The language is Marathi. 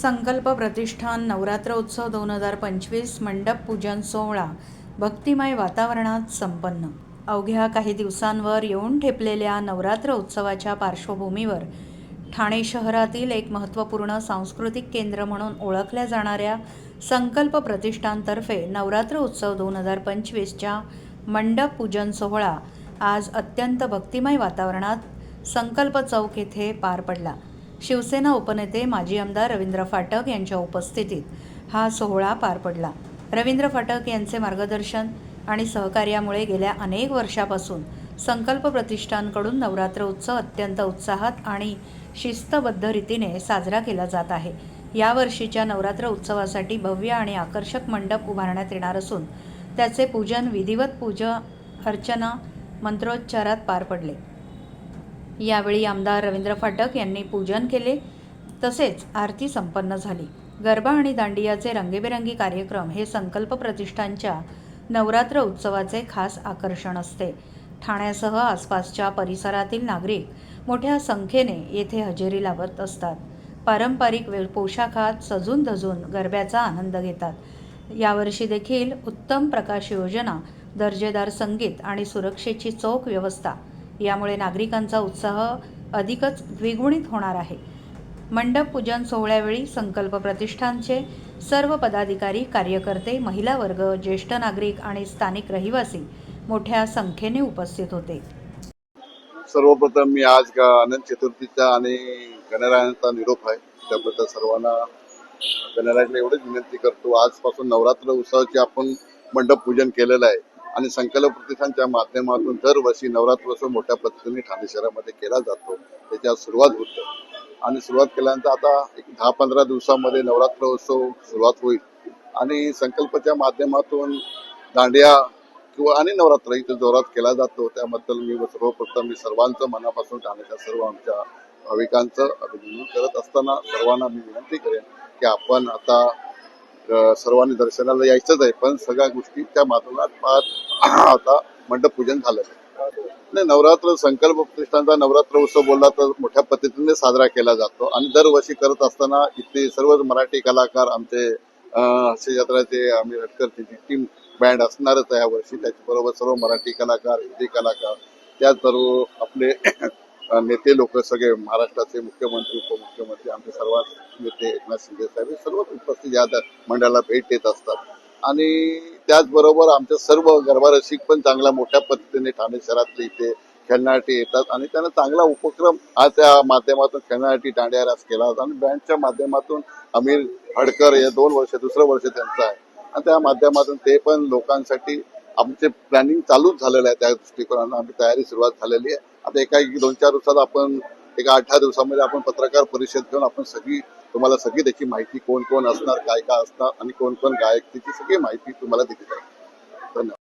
संकल्प प्रतिष्ठान नवरात्र उत्सव दोन हजार पंचवीस मंडप पूजन सोहळा भक्तिमय वातावरणात संपन्न. अवघ्या काही दिवसांवर येऊन ठेपलेल्या नवरात्र उत्सवाच्या पार्श्वभूमीवर ठाणे शहरातील एक महत्त्वपूर्ण सांस्कृतिक केंद्र म्हणून ओळखल्या जाणाऱ्या संकल्प प्रतिष्ठानतर्फे नवरात्र उत्सव दोन हजार पंचवीसच्या मंडप पूजन सोहळा आज अत्यंत भक्तिमय वातावरणात संकल्प चौक येथे पार पडला. शिवसेना उपनेते माजी आमदार रवींद्र फाटक यांच्या उपस्थितीत हा सोहळा पार पडला. रवींद्र फाटक यांचे मार्गदर्शन आणि सहकार्यामुळे गेल्या अनेक वर्षापासून संकल्प प्रतिष्ठानकडून नवरात्र उत्सव अत्यंत उत्साहात आणि शिस्तबद्ध रीतीने साजरा केला जात आहे. यावर्षीच्या नवरात्र उत्सवासाठी भव्य आणि आकर्षक मंडप उभारण्यात येणार असून त्याचे पूजन विधिवत पूजा अर्चना मंत्रोच्चारात पार पडले. यावेळी आमदार रवींद्र फाटक यांनी पूजन केले. तसेच आरती संपन्न झाली. गरबा आणि दांडियाचे रंगीबेरंगी कार्यक्रम हे संकल्प प्रतिष्ठानच्या नवरात्र उत्सवाचे खास आकर्षण असते. ठाण्यासह आसपासच्या परिसरातील नागरिक मोठ्या संख्येने येथे हजेरी लावत असतात. पारंपरिक वे पोशाखात सजून धजून गरब्याचा आनंद घेतात. यावर्षी देखील उत्तम प्रकाश योजना दर्जेदार संगीत आणि सुरक्षेची चोख व्यवस्था यामुळे नागरिकांचा उत्साह अधिकच द्विगुणित होणार आहे. मंडप पूजन सोहळ्यावेळी संकल्प प्रतिष्ठानचे सर्व पदाधिकारी कार्यकर्ते महिला वर्ग ज्येष्ठ नागरिक आणि स्थानिक रहिवासी मोठ्या संख्येने उपस्थित होते. सर्वप्रथम मी आज अनंत चतुर्थीचा आणि गणरायांचा निरोप आहे. त्याबद्दल सर्वांना गणरायाला एवढीच विनंती करतो. आजपासून नवरात्र उत्सवाचे आपण मंडप पूजन केलेलं आहे. आणि संकल्प प्रतिष्ठानच्या माध्यमातून दरवर्षी नवरात्र उत्सव मोठ्या पद्धतीने ठाणे शहरामध्ये केला जातो. त्याच्या सुरुवात होते. आणि सुरुवात केल्यानंतर आता एक दहा पंधरा दिवसामध्ये नवरात्र उत्सव सुरुवात होईल. आणि संकल्पच्या माध्यमातून दांडिया किंवा आणि नवरात्र इथं जोरात केला जातो. त्याबद्दल मी सर्वप्रथम मी सर्वांचं मनापासून ठाण्याच्या सर्व आमच्या भाविकांचं अभिनंदन करत असताना सर्वांना मी विनंती करेन की आपण आता सर्वांनी दर्शनाला यायचंच आहे पण सगळ्या गोष्टी त्या माध्यमात आता मंडप पूजन झालं नाही नवरात्र संकल्प प्रतिष्ठानचा नवरात्र उत्सव बोलला तर मोठ्या पद्धतीने साजरा केला जातो. आणि दरवर्षी करत असताना इथले सर्व मराठी कलाकार आमचे हास्य जत्राचे आम्ही हटकरची टीम बँड असणारच आहे यावर्षी. त्याच्याबरोबर सर्व मराठी कलाकार हिंदी कलाकार त्याचबरोबर आपले नेते लोक सगळे महाराष्ट्राचे मुख्यमंत्री उपमुख्यमंत्री आमचे सर्व नेते एकनाथ शिंदे साहेब हे सर्व उपस्थित या मंडळाला भेट देत असतात. आणि त्याचबरोबर आमच्या सर्व गरबा रसिक पण चांगल्या मोठ्या पद्धतीने ठाणे शहरातले इथे खेळण्यासाठी येतात आणि त्यांना चांगला उपक्रम हा त्या माध्यमातून खेळण्यासाठी दांड्या रास केला होता. आणि बँडच्या माध्यमातून अमीर हडकर हे दोन वर्ष दुसरं वर्ष त्यांचं आहे. आणि त्या माध्यमातून ते पण लोकांसाठी आमचे प्लॅनिंग चालूच झालेलं आहे त्या दृष्टिकोनानं आमची तयारी सुरुवात झालेली आहे. आता एका एक दोन चार दिवसात आपण एका आठ दहा दिवसामध्ये आपण पत्रकार परिषद घेऊन आपण सगळी तुम्हाला सगळी त्याची माहिती कोण कोण असणार काय काय असणार आणि कोण कोण गायक त्याची सगळी माहिती तुम्हाला दिली जाईल. धन्यवाद.